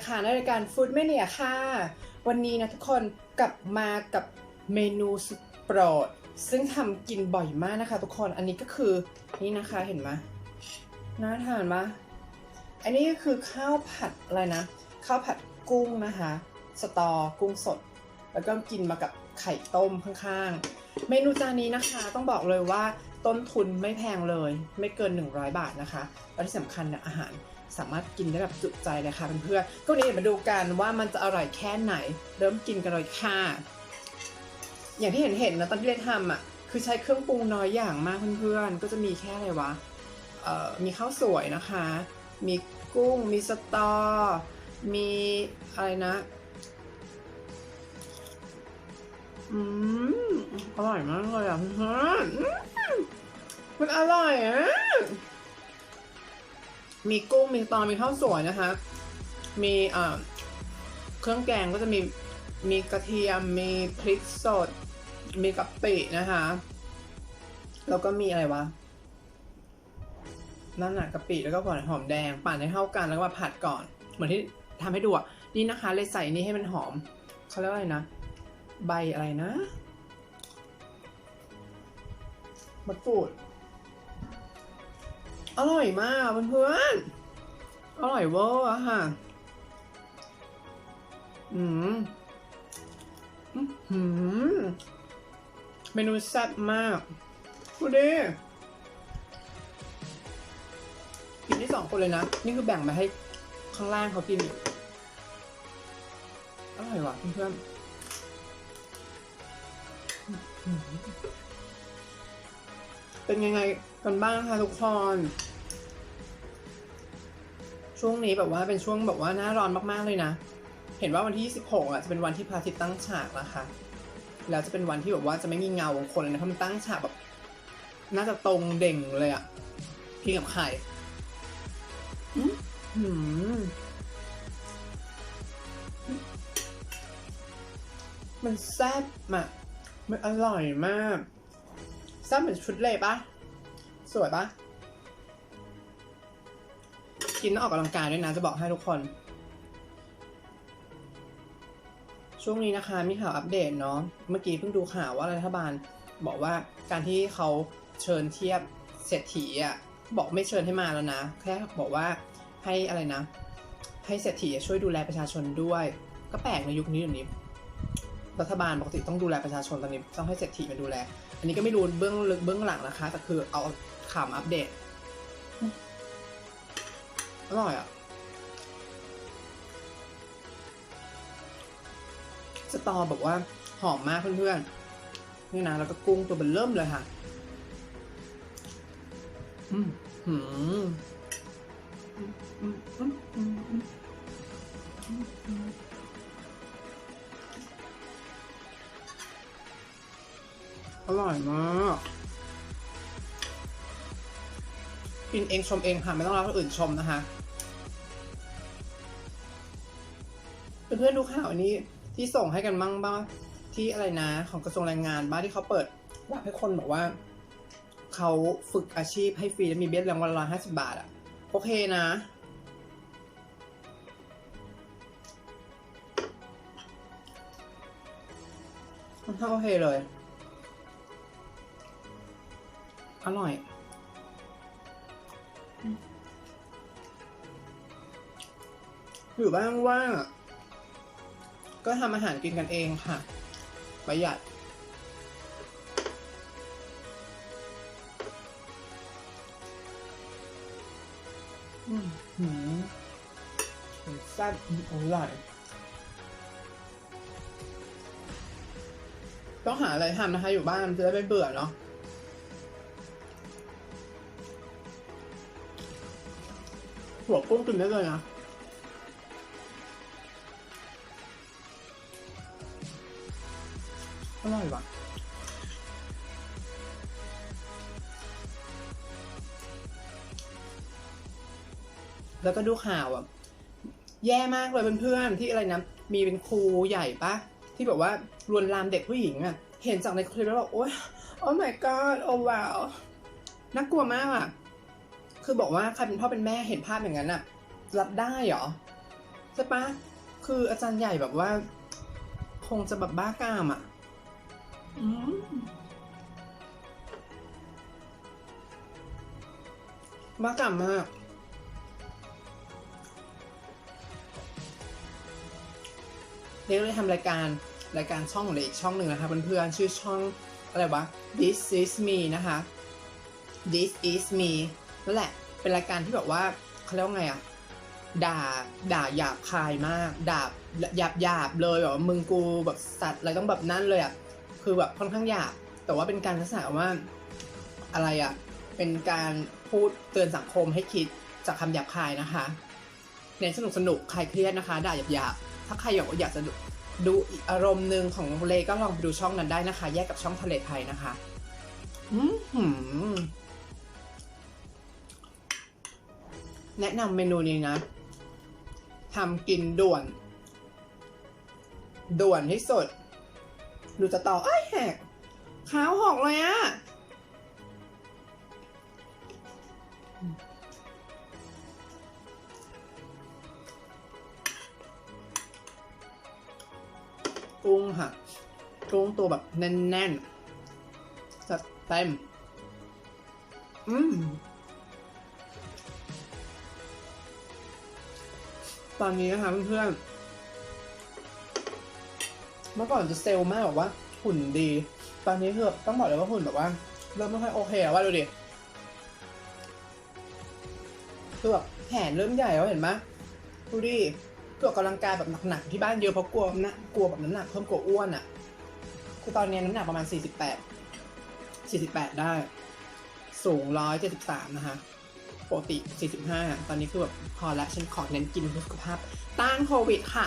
นะคะในรายการฟู้ด a มเนียค่ะ วันนี้นะทุกคนกลับมากับเมนูสุดโปรด ซึ่งทำกินบ่อยมากนะคะ ทุกคนอันนี้ก็คือนี่นะคะเห็นไหมน่าทานปะอันนี้ก็คือข้าวผัดอะไรนะ ข้าวผัดกุ้งนะคะ สตอกุ้งสด แล้วก็กินมากับไข่ต้มข้างๆ เมนูจานนี้นะคะต้องบอกเลยว่าต้นทุนไม่แพงเลย ไม่เกิน 100 บาทนะคะและที่สำคัญนี่ยอาหาร สามารถกินได้แบบจุใจเลยค่ะเพื่อนๆก็นนี้เดี๋ยวมาดูกันว่ามันจะอร่อยแค่ไหน เริ่มกินกันเลยค่ะ อย่างที่เห็นเห็นนะตอนที่เล่นทำอะคือใช้เครื่องปรุงน้อยอย่างมากเพื่อนๆ ก็จะมีแค่อะไรวะเอ่อมีข้าวสวยนะคะ มีกุ้ง มีสตอ มีอะไรนะอืมอร่อยมากเลยอะเพื่อนๆอืมมันอร่อยอะ มีกุ้งมีตอมีข้าวสวยนะคะ มีเครื่องแกงก็จะมีมีกระเทียมมีพริกสด มีกะปินะคะ แล้วก็มีอะไรวะนั่นน่ะกะปิแล้วก็หัวหอมแดงปั่นให้เข้ากันแล้วก็มาผัดก่อน เหมือนที่ทำให้ดูอะนี่นะคะ เลยใส่นี่ให้มันหอมเขาเรียกว่าอะไรนะใบอะไรนะมะกรูด อร่อยมากเพื่อนๆอร่อยเวอร์อะค่ะ อืมอืมเมนูแซ่บมากดูดิกินที่สองคนเลยนะ นี่คือแบ่งมาให้ข้างล่างเขากิน อร่อยว่ะเพื่อนๆเป็นยังไงกันบ้างคะทุกคน ช่วงนี้แบบว่าเป็นช่วงแบบว่าหน้าร้อนมากๆเลยนะ เห็นว่าวันที่ 26อะจะเป็นวันที่พระอาทิตย์ตั้งฉากนะคะแล้วจะเป็นวันที่แบบว่าจะไม่มีเงาของคนเลยนะเพราะมันตั้งฉากแบบน่าจะตรงเด่งเลยอะกินกับไข่อื้อหือมันแซ่บอะมันอร่อยมากแซ่บเหมือนชุดเลยปะสวยปะ กินต้องออกกำลังกายด้วยนะจะบอกให้ทุกคน ช่วงนี้นะคะมีข่าวอัปเดตเนาะเมื่อกี้เพิ่งดูข่าวว่ารัฐบาลบอกว่าการที่เขาเชิญเทียบเศรษฐีอะบอกไม่เชิญให้มาแล้วนะ แค่บอกว่าให้อะไรนะ ให้เศรษฐีช่วยดูแลประชาชนด้วย ก็แปลกในยุคนี้เดี๋ยนี้รัฐบาลปกติต้องดูแลประชาชนตอนนี้ต้องให้เศรษฐีมาดูแล อันนี้ก็ไม่รู้เบื้องลึกเบื้องหลังนะคะแต่คือเอาข่าวอัปเดต อร่อยอะสตอแบบว่าหอมมากเพื่อนๆ นี่นะ แล้วก็กุ้งตัวเบนเริ่มเลยค่ะอืมหืมอืมอร่อยมากกินเองชมเองค่ะ ไม่ต้องรอคนอื่นชมนะคะ เพื่อนๆดูข่าวอันนี้ที่ส่งให้กันมั่งบ้างที่อะไรนะ ของกระทรวงแรงงานบ้างที่เขาเปิดรับให้คนบอกว่าเขาฝึกอาชีพให้ฟรีแล้วมีเบี้ยรางวัลละห้าสิบาทอะโอเคนะค่อนข้าโอเคเลย อร่อยอยู่บ้างว่า ก็ทำอาหารกินกันเองค่ะ ประหยัด อืมหืมแซ่บอร่อยต้องหาอะไรทำนะคะ อยู่บ้านจะได้ไม่เบื่อเนาะหัวกุ้งกินได้เลยนะ อร่อยว่ะแล้วก็ดูข่าวอะ แย่มากเลยเพื่อนๆที่อะไรนะ มีเป็นครูใหญ่ปะที่แบบว่าลวนลามเด็กผู้หญิงอะ เห็นจากในคลิปแล้วบอกโอ๊ยโอ้ my god โอ้ว้าวน่ากลัวมากอะ คือบอกว่าใครเป็นพ่อเป็นแม่เห็นภาพอย่างนั้นอะ รับได้เหรอใช่ปะคืออาจารย์ใหญ่แบบว่า คงจะแบบบ้ากามอะ บ้ากามมากเรียกเลยทำรายการรายการช่องของเด็กอีกช่องหนึ่งนะคะเพื่อนๆชื่อช่องอะไรวะ This is me นะคะ This is me นั่นแหละ เป็นรายการที่แบบว่าเขาเรียกว่าไงอะด่าด่าหยาบคายมากด่าหยาบหยาบเลยแบบว่ามึงกูแบบสัตว์อะไรต้องแบบนั่นเลยอะ คือแบบค่อนข้างหยาบแต่ว่าเป็นการลักษณะว่าอะไรอะเป็นการพูดเตือนสังคมให้คิดจากคำหยาบคายนะคะเน้นสนุกสนุกใครเครียดนะคะ ด่าหยาบหยาบๆถ้าใครอยากอยากจะดูอารมณ์หนึ่งของเลก็ลองไปดูช่องนั้นได้นะคะ แยกกับช่องทะเลไทยนะคะแนะนำเมนูนี้นะทำกินด่วน ด่วนที่สุด ดูจะต่อไอ้แหกขาวหอกเลยอะกุ้งค่ะกุ้งตัวแบบแน่นๆจัดเต็ม อืม ตอนนี้นะคะเพื่อนๆ เมื่อก่อนจะเซลล์มากแบบว่าหุ่นดี ตอนนี้คือต้องบอกเลยว่าหุ่นแบบว่า เริ่มไม่ค่อยโอเคแล้วว่าดูดิคือแบบแขนเริ่มใหญ่แล้วเห็นไหมดูดิคือออกกำลังกายแบบหนักๆที่บ้านเยอะเพราะกลัวนะกลัวแบบน้ำหนักเพิ่มกลัวอ้วนอะ คือตอนนี้น้ำหนักประมาณ 48 48 ได้ สูง 173 นะคะปกติ 45 ตอนนี้คือแบบพอละฉันขอเน้นกินเพื่อสุขภาพต้านโควิดค่ะ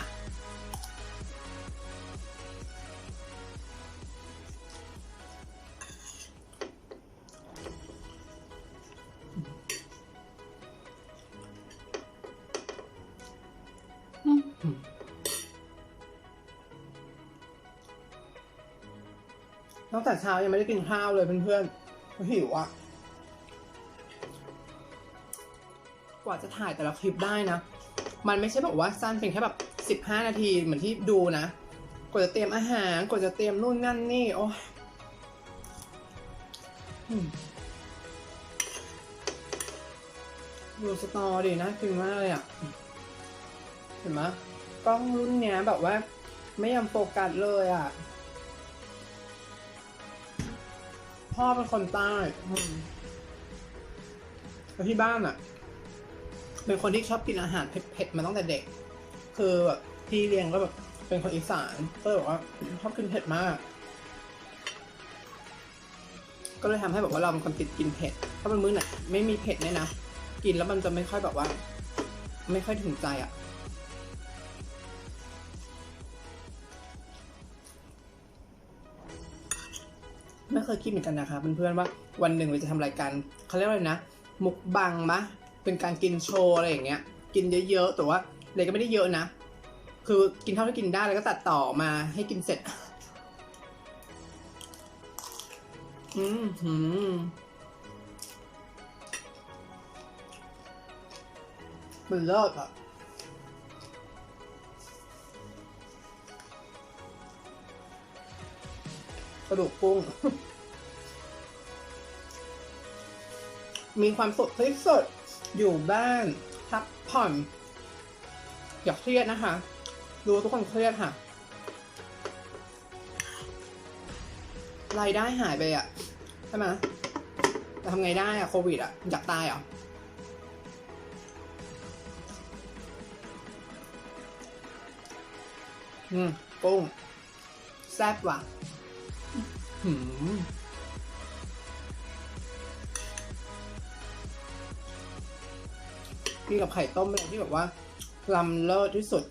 ยังไม่ได้กินข้าวเลยเพื่อนๆหิวอะ กว่าจะถ่ายแต่ละคลิปได้นะ มันไม่ใช่แบบว่าสั้นเพียงแค่แบบ15นาทีเหมือนที่ดูนะ กว่าจะเตรียมอาหาร กว่าจะเตรียมนู่นนั่นนี่ โอ้ยดูสตอดีนะกินมากเลยอะ เห็นไหมกล้องรุ่นเนี้ยแบบว่า ไม่ยอมโฟกัสเลยอะ พ่อเป็นคนใต้แล้วที่บ้านอะ เป็นคนที่ชอบกินอาหารเผ็ดๆมาตั้งแต่เด็ก คือแบบพี่เลี้ยงก็แบบเป็นคนอีสานก็เลยบอกว่าชอบกินเผ็ดมาก ก็เลยทำให้แบบว่าเราเป็นคนติดกินเผ็ด ถ้าเป็นมื้อไหนไม่มีเผ็ดเนี่ยนะ กินแล้วมันจะไม่ค่อยแบบว่า ไม่ค่อยถึงใจอะ่ ไม่เคยคิดเหมือนกันนะคะเพื่อนๆว่าวันหนึ่งเราจะทำรายการเขาเรียกว่าอะไรนะ มุกบังมะ เป็นการกินโชว์อะไรอย่างเงี้ย กินเยอะๆ แต่ว่าเลยก็ไม่ได้เยอะนะ คือกินเท่าที่กินได้แล้วก็ตัดต่อมาให้กินเสร็จ อืมหืมมันเลิศอะ กระดูกกุ้ง มีความสุขที่สุดอยู่บ้านพักผ่อน อย่าเครียดนะคะดูทุกคนเครียดค่ะ รายได้หายไปอะใช่ไหมแต่ทำไงได้อะโควิดอะอยากตายเหรอะอืมกุ้งแซ่บว่ะ หืมกินกับไข่ต้มเป็นอะไรที่แบบว่าลำเลิศที่สุด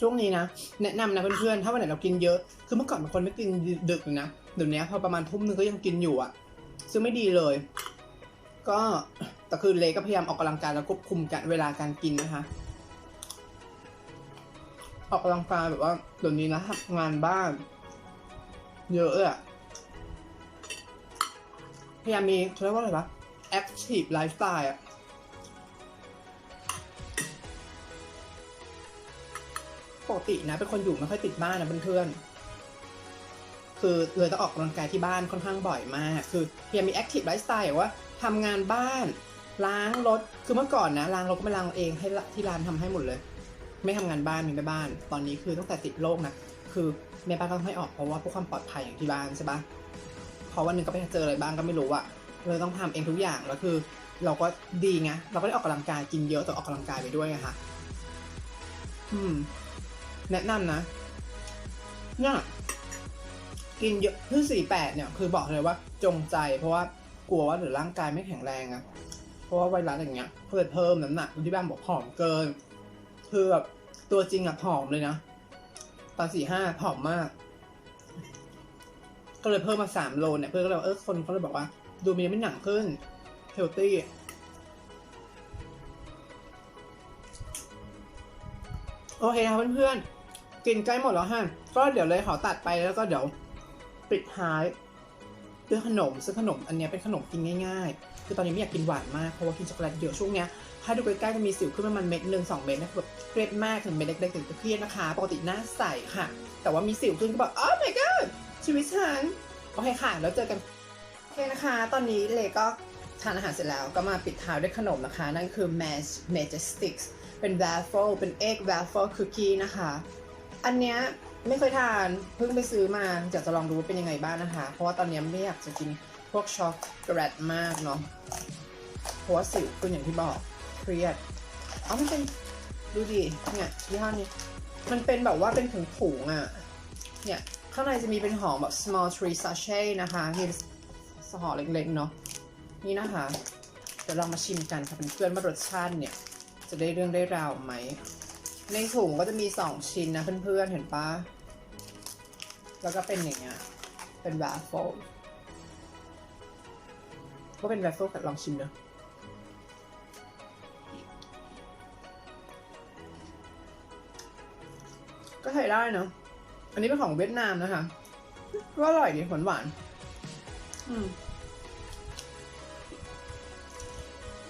ช่วงนี้นะ แนะนำนะเพื่อนๆ ถ้าวันไหนเรากินเยอะ คือเมื่อก่อนเป็นคนไม่กินดึกเลยนะ เดี๋ยวนี้พอประมาณทุ่มนึงก็ยังกินอยู่อะซึ่งไม่ดีเลย ก็แต่คือเลก็พยายามออกกำลังกายแล้วควบคุมกันเวลาการกินนะคะ ออกกำลังกายแบบว่าเดี๋ยวนี้นะงานบ้าน เยอะอะพยายามมีเขาเรียกว่าอะไรวะ active lifestyle อะปกตินะเป็นคนอยู่ไม่ค่อยติดบ้านนะเพื่อนคือเลยต้องออกกำลังกายที่บ้านค่อนข้างบ่อยมาก คือพยายามมี active lifestyle ว่าทำงานบ้าน ล้างรถ คือเมื่อก่อนนะล้างรถก็ไม่ล้างเองให้ที่ร้านทำให้หมดเลย ไม่ทำงานบ้านมีแม่บ้าน ตอนนี้คือตั้งแต่ติดโรคนะคือแม่บ้านก็ต้องให้ออกเพราะว่าเพื่อความปลอดภัยอย่างที่บ้านใช่ปะเพราะวันหนึ่งก็ไปเจออะไรบ้างก็ไม่รู้อะเลยต้องทำเองทุกอย่างแล้วคือ เราก็ดีไงเราก็ได้ออกกำลังกายกินเยอะแต่ออกกำลังกายไปด้วยอะค่ะ อืม แนะนำนะเนี่ยกินเยอะคือสี่แปดเนี่ย คือบอกเลยว่าจงใจ เพราะว่ากลัวว่าเดี๋ยวร่างกายไม่แข็งแรงอะเพราะว่าไวรัสอย่างเงี้ยเพิ่มเพิ่มน้ำหนักที่บ้านบอกผอมเกิน คือแบบ ตัวจริงอะผอมเลยนะ ตอนสี่ห้าผอมมาก ก็เลยเพิ่มมาสามโลเนี่ย เพื่อนก็เลยเออคนเขาเลยบอกว่า ดูมีไม่หนักขึ้นเฮลตี้โอเคครับเพื่อนๆ กินใกล้หมดแล้วฮะ ก็เดี๋ยวเลยขอตัดไปแล้วก็เดี๋ยวปิดท้ายด้วยขนมซึ่งขนมอันเนี้ยเป็นขนมกินง่าย ๆ คือตอนนี้ไม่อยากกินหวานมากเพราะว่ากินช็อกโกแลตเยอะช่วงเนี้ยถ้าดูใกล้ๆจะมีสิวขึ้นประมาณเม็ดหนึ่งสองเม็ดนะคือแบบเครียดมากถึงเม็ดเล็กๆถึงจะเครียดนะคะ ปกติหน้าใสค่ะ แต่ว่ามีสิวขึ้นก็แบบอ๋อ my god ชีวิตฉันโอเคค่ะแล้วเจอกันโอเคนะคะ ตอนนี้เลก็ทานอาหารเสร็จแล้วก็มาปิดท้ายด้วยขนมนะคะ นั่นคือ Mash Majestics เป็น waffle เป็น egg waffle cookie นะคะ อันเนี้ยไม่เคยทานเพิ่งไปซื้อมาอยากจะลองดูว่าเป็นยังไงบ้างนะคะ เพราะว่าตอนนี้ไม่อยากจะกิน วกช็อกโกแลตมากเนาะเพราะว่าสิวขึ้นอย่างที่บอกเครียดเอามันเป็นดูดิเนี่ยยี่ห้อนี้มันเป็นแบบว่าเป็นถุงๆอะเนี่ยข้างในจะมีเป็นห่อแบบ small tree sachet นะคะมีห่อเล็กๆเนาะนี่นะคะเดี๋ยวลองมาชิมกันค่ะเป็นเพื่อนว่ารสชาติเนี่ย จะได้เรื่องได้ราวไหม ในถุงก็จะมี 2 ชิ้นนะเพื่อนๆเห็นปะแล้วก็เป็นอย่างเงี้ยเป็น waffle ก็เป็น waffle กับลองชิมเนอะก็ใช้ได้เนอะอันนี้เป็นของเวียดนามนะคะ ก็อร่อยดีหวานหวานๆอืม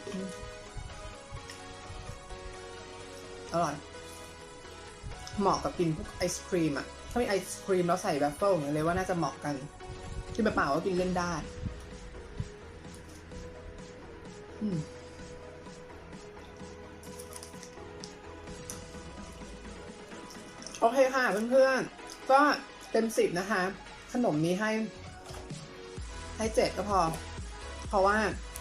อืมอร่อย เหมาะกับกินพวกไอศครีมอะถ้ามีไอศครีมแล้วใส่แวฟเฟิลอย่างเงี้ยเลยว่าน่าจะเหมาะกันกินเปล่าๆก็กินเล่นได้ อเคค่ะเพื่อนๆ ก็เต็มสิบนะคะ ขนมนี้ให้ ให้เจ็ดก็พอ เพราะว่า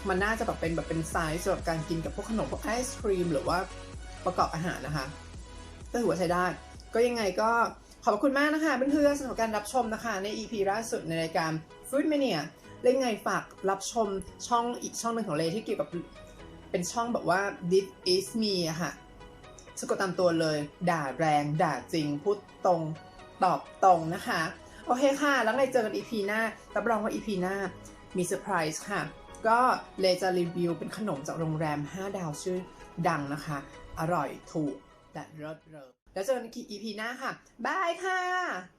มันน่าจะแบบเป็นแบบเป็นไซส์สำหรับการกินกับพวกขนมพวกไอศครีมหรือว่าประกอบอาหารนะคะก็ถือว่าใช้ได้ ก็ยังไงก็ขอบคุณมากนะคะเพื่อนๆสำหรับการรับชมนะคะ ใน EP ล่าสุดในรายการ Food Mania และยังไงฝากรับชมช่องอีกช่องหนึ่งของเลที่เกี่ยวกับเป็นช่องแบบว่า This is me อะค่ะ สะกดตามตัวเลย ด่าแรง ด่าจริง พูดตรง ตอบตรงนะคะ โอเคค่ะ แล้วไงเจอกันอีพีหน้ารับรองว่าอีพีหน้ามีเซอร์ไพรส์ค่ะ ก็เลจะรีวิวเป็นขนมจากโรงแรม 5 ดาวชื่อดังนะคะ อร่อยถูกและรสเริศแล้วเจอกันอีพีหน้าค่ะ บายค่ะ